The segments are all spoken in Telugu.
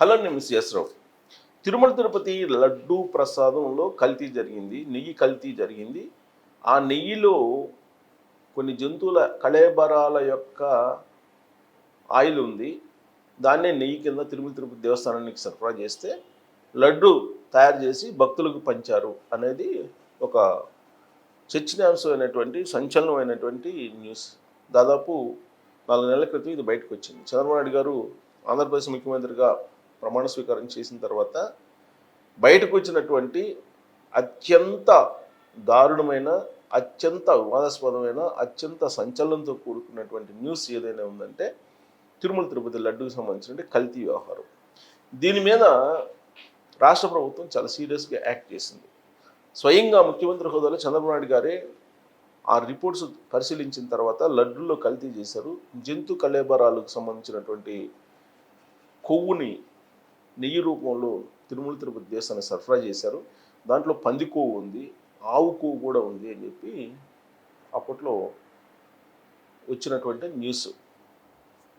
హలో నేను మిస్ రావు తిరుమల తిరుపతి లడ్డు ప్రసాదంలో కల్తీ జరిగింది నెయ్యి కల్తీ జరిగింది. ఆ నెయ్యిలో కొన్ని జంతువుల కళేబరాల యొక్క ఆయిల్ ఉంది. దాన్నే నెయ్యి కింద తిరుమల తిరుపతి దేవస్థానానికి సరఫరా చేస్తే లడ్డు తయారు చేసి భక్తులకు పంచారు అనేది ఒక చర్చనీయాంశమైనటువంటి సంచలనమైనటువంటి న్యూస్. దాదాపు నాలుగు నెలల క్రితం ఇది బయటకు వచ్చింది. చంద్రబాబు నాయుడు గారు ఆంధ్రప్రదేశ్ ముఖ్యమంత్రిగా ప్రమాణ స్వీకారం చేసిన తర్వాత బయటకు వచ్చినటువంటి అత్యంత దారుణమైన అత్యంత వివాదాస్పదమైన అత్యంత సంచలనంతో కూడుకున్నటువంటి న్యూస్ ఏదైనా ఉందంటే తిరుమల తిరుపతి లడ్డూకి సంబంధించిన కల్తీ వ్యవహారం. దీని మీద రాష్ట్ర ప్రభుత్వం చాలా సీరియస్గా యాక్ట్ చేసింది. స్వయంగా ముఖ్యమంత్రి హోదాలో చంద్రబాబు నాయుడు గారే ఆ రిపోర్ట్స్ పరిశీలించిన తర్వాత లడ్డూల్లో కల్తీ చేశారు. జంతు కళేబరాలకు సంబంధించినటువంటి కొవ్వుని నెయ్యి రూపంలో తిరుమల తిరుపతి దేశాన్ని సరఫరా చేశారు. దాంట్లో పంది కొవ్వు ఉంది ఆవు కొవ్వు కూడా ఉంది అని చెప్పి అప్పట్లో వచ్చినటువంటి న్యూస్.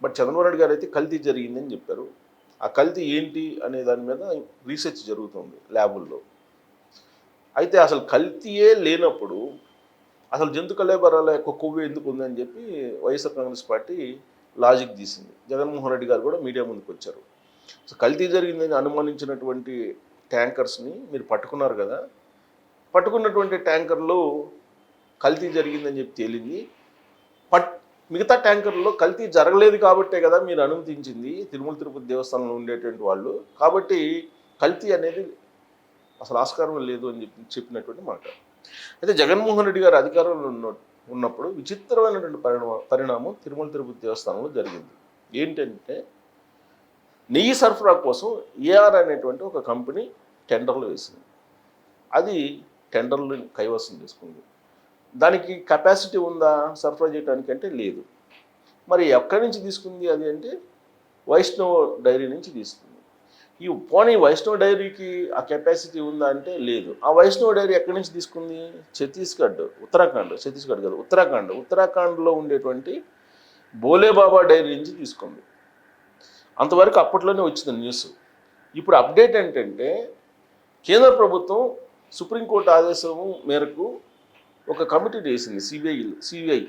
బట్ చంద్రబాబు నాయుడు గారు అయితే కల్తీ జరిగిందని చెప్పారు. ఆ కల్తీ ఏంటి అనే దాని మీద రీసెర్చ్ జరుగుతుంది ల్యాబుల్లో. అయితే అసలు కల్తీయే లేనప్పుడు అసలు జంతు కళేబరాల యొక్క కొవ్వు ఎందుకు ఉందని చెప్పి వైఎస్ఆర్ కాంగ్రెస్ పార్టీ లాజిక్ తీసింది. జగన్మోహన్ రెడ్డి గారు కూడా మీడియా ముందుకు వచ్చారు. సో కల్తీ జరిగిందని అనుమానించినటువంటి ట్యాంకర్స్ని మీరు పట్టుకున్నారు కదా. పట్టుకున్నటువంటి ట్యాంకర్లో కల్తీ జరిగిందని చెప్పి తేలింది. పట్ మిగతా ట్యాంకర్లో కల్తీ జరగలేదు కాబట్టే కదా మీరు అనుమతించింది. తిరుమల తిరుపతి దేవస్థానంలో ఉండేటువంటి వాళ్ళు. కాబట్టి కల్తీ అనేది అసలు ఆస్కారం లేదు అని చెప్పి చెప్పినటువంటి మాట. అయితే జగన్మోహన్ రెడ్డి గారు అధికారంలో ఉన్న ఉన్నప్పుడు విచిత్రమైనటువంటి పరిణామ పరిణామం తిరుమల తిరుపతి దేవస్థానంలో జరిగింది. ఏంటంటే నెయ్యి సరఫరా కోసం ఏఆర్ అనేటువంటి ఒక కంపెనీ టెండర్లు వేసింది. అది టెండర్లు కైవసం చేసుకుంది. దానికి కెపాసిటీ ఉందా సరఫరా చేయడానికి అంటే లేదు. మరి ఎక్కడి నుంచి తీసుకుంది అది అంటే వైష్ణవ డైరీ నుంచి తీసుకుంది. ఈ పోనీ వైష్ణవ డైరీకి ఆ కెపాసిటీ ఉందా అంటే లేదు. ఆ వైష్ణవ డైరీ ఎక్కడి నుంచి తీసుకుంది? ఛత్తీస్గఢ్ ఉత్తరాఖండ్ ఛత్తీస్గఢ్ కాదు ఉత్తరాఖండ్. ఉత్తరాఖండ్లో ఉండేటువంటి బోలేబాబా డైరీ నుంచి తీసుకుంది. అంతవరకు అప్పట్లోనే వచ్చింది న్యూస్. ఇప్పుడు అప్డేట్ ఏంటంటే కేంద్ర ప్రభుత్వం సుప్రీంకోర్టు ఆదేశం మేరకు ఒక కమిటీ వేసింది సిబిఐ సిబిఐ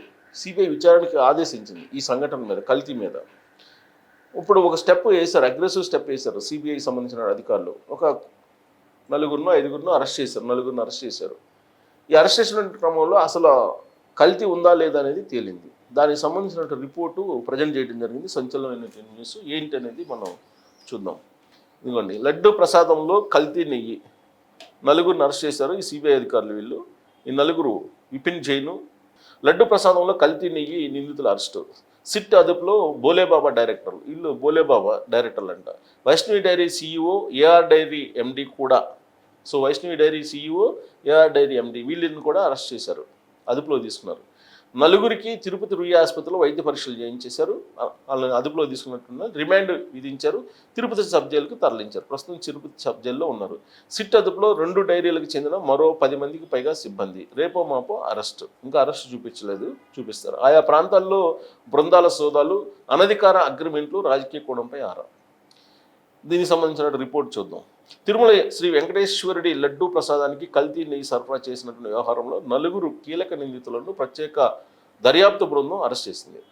సిబిఐ విచారణకి ఆదేశించింది ఈ సంఘటన మీద కల్తీ మీద. ఇప్పుడు ఒక స్టెప్ వేశారు అగ్రెసివ్ స్టెప్ వేశారు సిబిఐకి సంబంధించిన అధికారులు. ఒక నలుగురినో ఐదుగురినో అరెస్ట్ చేశారు నలుగురిని అరెస్ట్ చేశారు. ఈ అరెస్ట్ చేసిన క్రమంలో అసలు కల్తీ ఉందా లేదా అనేది తేలింది. దానికి సంబంధించిన రిపోర్టు ప్రజెంట్ చేయడం జరిగింది. సంచలనమైన న్యూస్. ఏంటి అనేది మనం చూద్దాం. ఇదిగోండి. లడ్డు ప్రసాదంలో కల్తీ నెయ్యి. నలుగురిని అరెస్ట్ చేశారు. ఈ సిబిఐ అధికారులు వీళ్ళు. ఈ నలుగురు విపిన్ జైను. లడ్డు ప్రసాదంలో కల్తీ నెయ్యి నిందితులు అరెస్టు. సిట్ అదుపులో బోలేబాబా డైరెక్టర్. వీళ్ళు బోలేబాబా డైరెక్టర్లు అంట Vaishnavi dairy CEO AR dairy MD కూడా. So Vaishnavi dairy CEO AR dairy MD వీళ్ళని కూడా అరెస్ట్ చేశారు. అదుపులో తీసుకున్నారు. నలుగురికి తిరుపతి రుయ్య ఆసుపత్రిలో వైద్య పరీక్షలు చేయించేశారు. వాళ్ళని అదుపులో తీసుకున్నట్టున్నారు రిమాండ్ విధించారు. తిరుపతి సబ్ జైలుకు తరలించారు. ప్రస్తుతం తిరుపతి సబ్ జైల్లో ఉన్నారు. సిట్ అదుపులో రెండు డైరీలకు చెందిన మరో పది మందికి పైగా సిబ్బంది. రేపో మాపో అరెస్ట్. ఇంకా అరెస్ట్ చూపించలేదు చూపిస్తారు. ఆయా ప్రాంతాల్లో బృందాల సోదాలు అనధికార అగ్రిమెంట్లు రాజకీయ కోణంపై ఆరా. దీనికి సంబంధించిన రిపోర్ట్ చూద్దాం. తిరుమల శ్రీ వెంకటేశ్వరుడి లడ్డూ ప్రసాదానికి కల్తీ నెయ్యి సరఫరా చేసినటువంటి వ్యవహారంలో నలుగురు కీలక నిందితులను ప్రత్యేక దర్యాప్తు బృందం అరెస్ట్ చేసింది.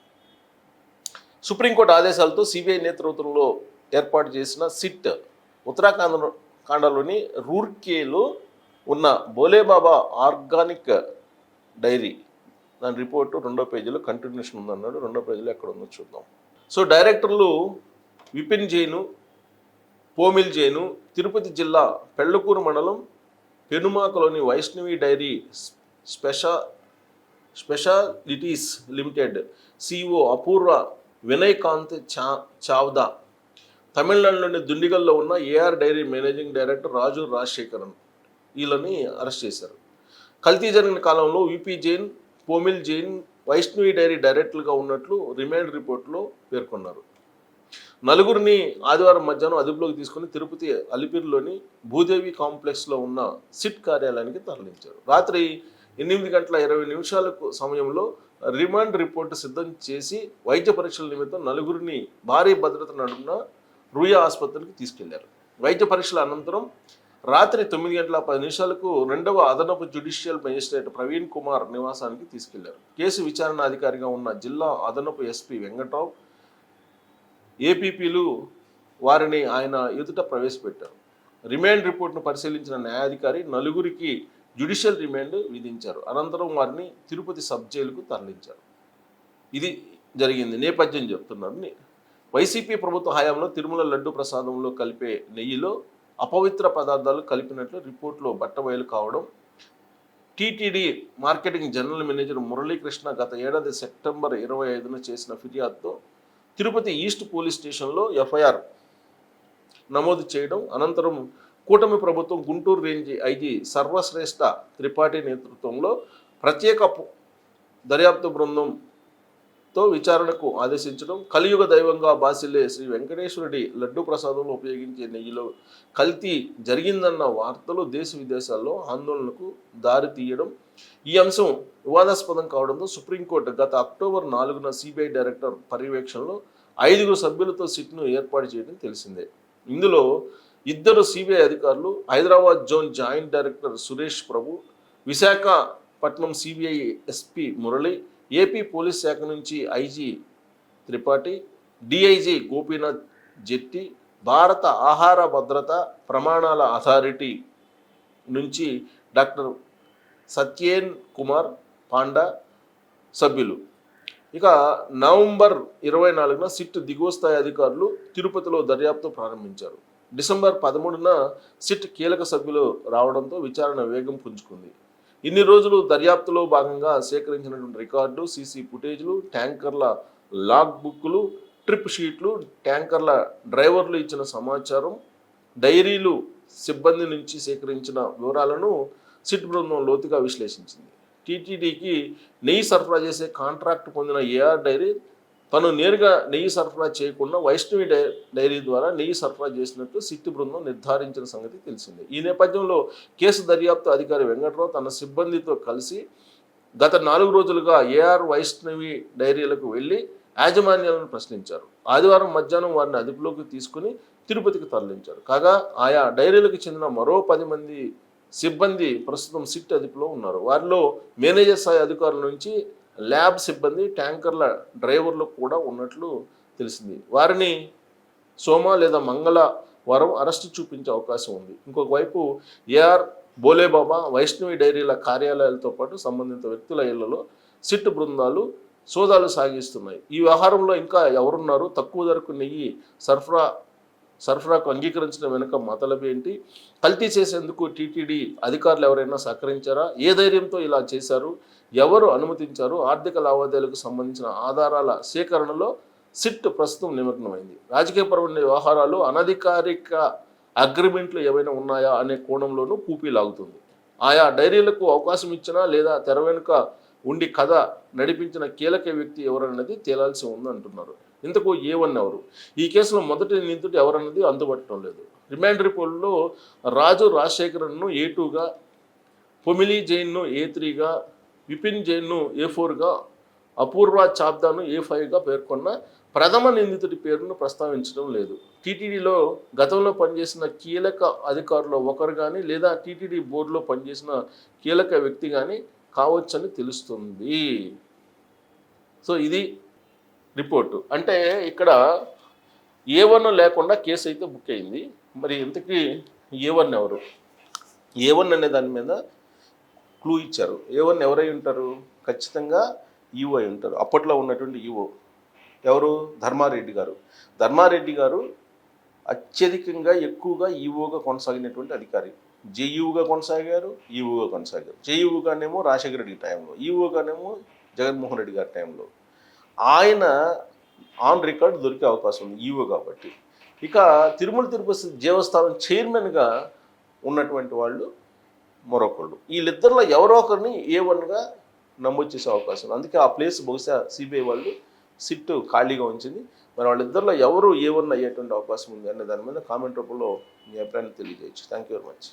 సుప్రీంకోర్టు ఆదేశాలతో సిబిఐ నేతృత్వంలో ఏర్పాటు చేసిన సిట్ ఉత్తరాఖండ్ కాండలోని రూర్కేలో ఉన్న బోలేబాబా ఆర్గానిక్ డైరీ. దాని రిపోర్టు రెండో పేజీలో కంటిన్యూషన్ ఉందన్నాడు. రెండో పేజీలో ఎక్కడ ఉందో చూద్దాం. సో డైరెక్టర్లు విపిన్ జైను పోమిల్ జైను తిరుపతి జిల్లా పెళ్ళకూరు మండలం పెనుమాకలోని Vaishnavi dairy స్పెషా specialities limited CEO Apoorva Vinayakanth చా చావ్దా. తమిళనాడులోని దుండిగల్లో ఉన్న AR dairy managing director Raju Rajasekharan వీళ్ళని అరెస్ట్ చేశారు. కల్తీ జరిగిన కాలంలో విపి జైన్ పోమిల్ జైన్ వైష్ణవి డైరీ డైరెక్టర్గా ఉన్నట్లు రిమాండ్ రిపోర్ట్లో పేర్కొన్నారు. నలుగురిని ఆదివారం మధ్యాహ్నం అదుపులోకి తీసుకుని తిరుపతి అలిపిరిలోని భూదేవి కాంప్లెక్స్లో ఉన్న సిట్ కార్యాలయానికి తరలించారు. రాత్రి ఎనిమిది గంటల ఇరవై నిమిషాలకు సమయంలో రిమాండ్ రిపోర్టు సిద్ధం చేసి వైద్య పరీక్షల నిమిత్తం నలుగురిని భారీ భద్రత నడుమున రుయా ఆసుపత్రికి తీసుకెళ్ళారు. వైద్య పరీక్షల అనంతరం రాత్రి తొమ్మిది గంటల పది నిమిషాలకు రెండవ అదనపు జ్యుడిషియల్ మేజిస్ట్రేట్ ప్రవీణ్ కుమార్ నివాసానికి తీసుకెళ్ళారు. కేసు విచారణ అధికారిగా ఉన్న జిల్లా అదనపు ఎస్పీ వెంకట్రావు ఏపీపీలు వారిని ఆయన ఎదుట ప్రవేశపెట్టారు. రిమాండ్ రిపోర్ట్ను పరిశీలించిన న్యాయాధికారి నలుగురికి జ్యుడిషియల్ రిమాండ్ విధించారు. అనంతరం వారిని తిరుపతి సబ్ జైలుకు తరలించారు. ఇది జరిగింది. నేపథ్యం చెప్తున్నారు వైసీపీ ప్రభుత్వ హయాంలో తిరుమల లడ్డు ప్రసాదంలో కలిపే నెయ్యిలో అపవిత్ర పదార్థాలు కలిపినట్లు రిపోర్ట్లో బట్టబయలు కావడం TTD marketing general manager Muralikrishna గత ఏడాది సెప్టెంబర్ ఇరవై ఐదున చేసిన ఫిర్యాదుతో తిరుపతి ఈస్ట్ పోలీస్ స్టేషన్లో ఎఫ్ఐఆర్ నమోదు చేయడం అనంతరం కూటమి ప్రభుత్వం గుంటూరు రేంజ్ ఐజీ సర్వశ్రేష్ఠ త్రిపాఠి నేతృత్వంలో ప్రత్యేక దర్యాప్తు దర్యాప్తు బృందంతో విచారణకు ఆదేశించడం కలియుగ దైవంగా బాసిల్లే శ్రీ వెంకటేశ్వరుడి లడ్డు ప్రసాదంలో ఉపయోగించే నెయ్యిలో కల్తీ జరిగిందన్న వార్తలు దేశ విదేశాల్లో ఆందోళనకు దారి తీయడం ఈ అంశం వివాదాస్పదం కావడంతో సుప్రీంకోర్టు గత అక్టోబర్ నాలుగున సిబిఐ డైరెక్టర్ పర్యవేక్షణలో ఐదుగురు సభ్యులతో సిట్ను ఏర్పాటు చేయడం తెలిసిందే. ఇందులో ఇద్దరు సిబిఐ అధికారులు Hyderabad zone joint director Suresh Prabhu Visakhapatnam CBI SP Murali AP police శాఖ నుంచి ఐజీ త్రిపాఠి డిఐజీ గోపీనాథ్ జెట్టి భారత ఆహార భద్రత ప్రమాణాల అథారిటీ నుంచి డాక్టర్ సత్యేన్ కుమార్ పాండా సభ్యులు. ఇక నవంబర్ ఇరవై నాలుగున సిట్ దిగువ స్థాయి అధికారులు తిరుపతిలో దర్యాప్తు ప్రారంభించారు. డిసెంబర్ పదమూడున సిట్ కీలక సభ్యులు రావడంతో విచారణ వేగం పుంజుకుంది. ఇన్ని రోజులు దర్యాప్తులో భాగంగా సేకరించినటువంటి రికార్డు సీసీ ఫుటేజ్లు ట్యాంకర్ల లాగ్ బుక్లు ట్రిప్ షీట్లు ట్యాంకర్ల డ్రైవర్లు ఇచ్చిన సమాచారం డైరీలు సిబ్బంది నుంచి సేకరించిన వివరాలను సిట్ బృందం లోతుగా విశ్లేషించింది. టీటీడీకి నెయ్యి సరఫరా చేసే కాంట్రాక్ట్ పొందిన ఏఆర్ డైరీ తను నేరుగా నెయ్యి సరఫరా చేయకుండా వైష్ణవి డైరీ ద్వారా నెయ్యి సరఫరా చేసినట్టు సిట్ బృందం నిర్ధారించిన సంగతి తెలిసింది. ఈ నేపథ్యంలో కేసు దర్యాప్తు అధికారి వెంకట్రావు తన సిబ్బందితో కలిసి గత నాలుగు రోజులుగా ఏఆర్ వైష్ణవి డైరీలకు వెళ్ళి యాజమాన్యాలను ప్రశ్నించారు. ఆదివారం మధ్యాహ్నం వారిని అదుపులోకి తీసుకుని తిరుపతికి తరలించారు. కాగా ఆయా డైరీలకు చెందిన మరో పది మంది సిబ్బంది ప్రస్తుతం సిట్ అదుపులో ఉన్నారు. వారిలో మేనేజర్ స్థాయి అధికారుల నుంచి ల్యాబ్ సిబ్బంది ట్యాంకర్ల డ్రైవర్లు కూడా ఉన్నట్లు తెలిసింది. వారిని సోమ లేదా మంగళవారం అరెస్టు చూపించే అవకాశం ఉంది. ఇంకొక వైపు ఏఆర్ బోలేబాబా వైష్ణవి డైరీల కార్యాలయాలతో పాటు సంబంధిత వ్యక్తుల ఇళ్ళలో సిట్ బృందాలు సోదాలు సాగిస్తున్నాయి. ఈ వ్యవహారంలో ఇంకా ఎవరున్నారు? తక్కువ ధరకు నెయ్యి సరఫరా సరఫరాకు అంగీకరించిన వెనుక మతలబు ఏంటి? కల్తీ చేసేందుకు టీటీడీ అధికారులు ఎవరైనా సహకరించారా? ఏ ధైర్యంతో ఇలా చేశారు? ఎవరు అనుమతించారు? ఆర్థిక లావాదేవీలకు సంబంధించిన ఆధారాల సేకరణలో సిట్ ప్రస్తుతం నిమగ్నమైంది. రాజకీయపరమైన వ్యవహారాలు అనధికారిక అగ్రిమెంట్లు ఏమైనా ఉన్నాయా అనే కోణంలోనూ పూపీ లాగుతుంది. ఆయా డైరీలకు అవకాశం ఇచ్చినా లేదా తెర వెనుక ఉండి కథ నడిపించిన కీలక వ్యక్తి ఎవరన్నది తేలాల్సి ఉంది అంటున్నారు ఇంతకు ఏ వన్ ఎవరు? ఈ కేసులో మొదటి నిందితుడు ఎవరన్నది అందుబట్టడం లేదు. రిమాండ్ రిపోర్టులో రాజు రాజశేఖరన్ను ఏ టూగా పొమిలి జైన్ను ఏ త్రీగా విపిన్ జైన్ను ఏ ఫోర్గా అపూర్వ చాబ్దాను ఏ ఫైవ్గా పేర్కొన్న ప్రథమ నిందితుడి పేరును ప్రస్తావించడం లేదు. టీటీడీలో గతంలో పనిచేసిన కీలక అధికారులు ఒకరు కానీ లేదా టీటీడీ బోర్డులో పనిచేసిన కీలక వ్యక్తి కానీ కావచ్చని తెలుస్తుంది. సో ఇది రిపోర్టు. అంటే ఇక్కడ ఏ వన్ లేకుండా కేసు అయితే బుక్ అయింది. మరి ఇంతకీ ఏ వన్ ఎవరు? ఏ వన్ అనే దాని మీద క్లూ ఇచ్చారు. ఏ వన్ ఎవరై ఉంటారు? ఖచ్చితంగా ఈఓ అయి ఉంటారు. అప్పట్లో ఉన్నటువంటి ఈఓ. ఎవరు? ధర్మారెడ్డి గారు. ధర్మారెడ్డి గారు అత్యధికంగా ఎక్కువగా ఈఓగా కొనసాగినటువంటి అధికారి. జేఈఓగా కొనసాగారు ఈఓగా కొనసాగారు. జేఈఓగానేమో రాజశేఖర రెడ్డి టైంలో ఈఓగానేమో జగన్మోహన్ రెడ్డి గారి టైంలో. ఆయన ఆన్ రికార్డ్ దొరికే అవకాశం ఉంది ఈవో కాబట్టి. ఇక తిరుమల తిరుపతి దేవస్థానం చైర్మన్గా ఉన్నటువంటి వాళ్ళు మరొకళ్ళు. వీళ్ళిద్దరిలో ఎవరో ఒకరిని ఏ వన్గా నమోదు చేసే అవకాశం ఉంది. అందుకే ఆ ప్లేస్ బహుశా సిబిఐ వాళ్ళు సిట్ ఖాళీగా ఉంచింది. మరి వాళ్ళిద్దరిలో ఎవరు ఏ వన్ అయ్యేటువంటి అవకాశం ఉంది అనే దాని మీద కామెంట్ రూపంలో మీ అభిప్రాయాన్ని తెలియజేయచ్చు. Thank you very much